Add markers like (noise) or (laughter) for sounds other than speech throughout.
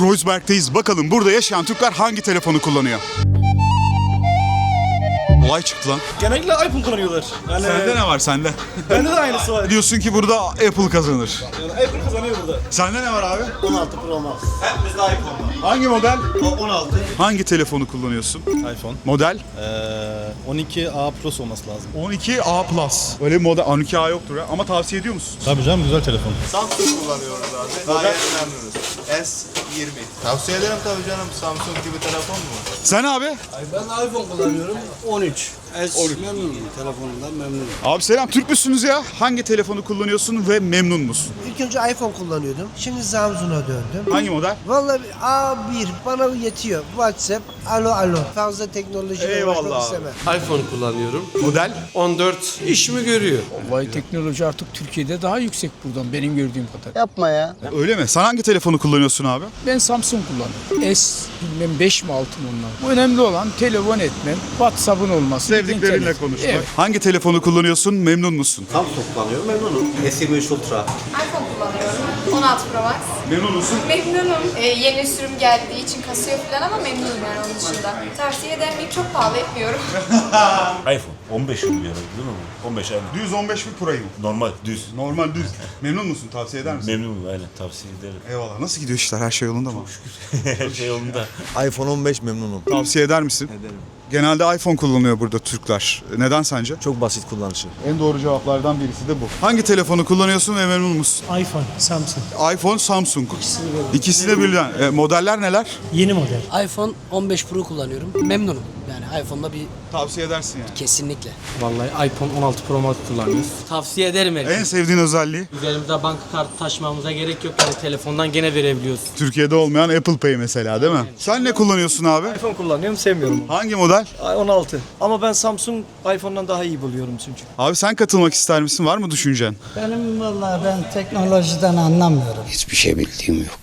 Kreuzberg'teyiz. Bakalım burada yaşayan Türkler hangi telefonu kullanıyor? Olay çıktı lan. Genellikle iPhone kullanıyorlar. Yani Sende ne var sende? bende de aynısı var. Diyorsun ki burada Apple kazanır. Yani Apple kazanıyor burada. Sende ne var abi? 16 Pro Max. Hepimizde iPhone Hangi model? O 16. Hangi telefonu kullanıyorsun? iPhone. Model? Ee, 12A Plus olması lazım. 12A Plus. Öyle bir model 12A yoktur ya ama tavsiye ediyor musun? Tabii canım güzel telefon. Samsung kullanıyoruz abi. Gayet memnunuz. S20. Tavsiye ederim tabii canım. Samsung gibi telefon mu? Sen abi? Ben iPhone kullanıyorum. 13. S memnunum. Telefonumdan memnunum. Abi selam Türk müsünüz ya? Hangi telefonu kullanıyorsun ve memnun musun? İlk önce iPhone kullanıyordum. Şimdi Samsung'a döndüm. Hangi model? Vallahi A1 bana yetiyor. WhatsApp, alo alo. Fazla teknolojiyle Eyvallah uğraşmak abi. istemem. iPhone kullanıyorum. Model? 14 işimi görüyor. Vallahi teknoloji artık Türkiye'de daha yüksek buradan benim gördüğüm kadar. Yapma ya. Öyle mi? Sen hangi telefonu kullanıyorsun abi? Ben Samsung kullanıyorum. S bilmem 5 mi 6 mı onlar. Önemli olan telefon etmem, WhatsApp'ın olması. Sevdiklerinle konuşmak. Evet. Hangi telefonu kullanıyorsun? Memnun musun? Samsung kullanıyorum memnunum. S23 Ultra. iPhone kullanıyorum. 16 Pro Max. Memnun musun? Memnunum. Ee, yeni sürüm geldiği için kasıyor falan ama memnunum yani onun dışında. Tavsiye eder miyim? Çok pahalı etmiyorum. (laughs) iPhone 15 yıl bir ara değil mi? 15 aynen. Düz 15 mi Pro'yu? Normal düz. Normal düz. Memnun musun? Tavsiye eder misin? Memnunum aynen tavsiye ederim. Eyvallah. Nasıl gidiyor işler? Her şey yolunda mı? (laughs) Her şey yolunda. (laughs) iPhone 15 memnunum. Tavsiye eder misin? Ederim. Genelde iPhone kullanıyor burada Türkler. Neden sence? Çok basit kullanışı. En doğru cevaplardan birisi de bu. Hangi telefonu kullanıyorsun ve memnun musun? iPhone, Samsung. iPhone, Samsung. İkisi de birden. E, modeller neler? Yeni model. iPhone 15 Pro kullanıyorum. Memnunum. Yani iPhone'da bir Tavsiye edersin yani. kesinlikle. Vallahi iPhone 16 Pro Max kullanıyoruz. Tavsiye ederim En sevdiğin özelliği? Üzerimizde banka kartı taşımamıza gerek yok yani telefondan gene verebiliyoruz. Türkiye'de olmayan Apple Pay mesela değil mi? Sen ne kullanıyorsun abi? iPhone kullanıyorum sevmiyorum. Hangi model? Ay, 16. Ama ben Samsung iPhone'dan daha iyi buluyorum çünkü. Abi sen katılmak ister misin? Var mı düşüncen? Benim vallahi ben teknolojiden anlamıyorum. Hiçbir şey bildiğim yok.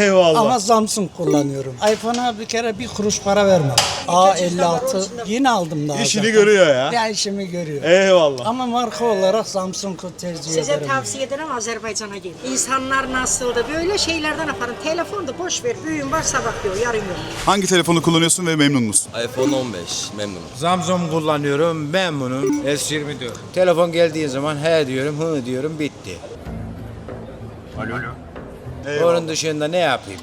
Eyvallah. Ama Samsung kullanıyorum. iPhone'a bir kere bir kuruş para vermem. A56 yeni aldım daha. İşini zaten. görüyor ya. Ya işimi görüyor. Eyvallah. Ama marka olarak Samsung'u tercih Size ederim. tavsiye ederim Azerbaycan'a gelin. İnsanlar nasıldı böyle şeylerden yaparım. Telefonda boş ver. Büyüğün varsa bakıyor, yarın yok. Hangi telefonu kullanıyorsun ve memnun musun? iPhone 15 memnunum. Samsung kullanıyorum memnunum. S24. Telefon geldiği zaman he diyorum hı diyorum bitti. Alo. Onun dışında ne yapayım?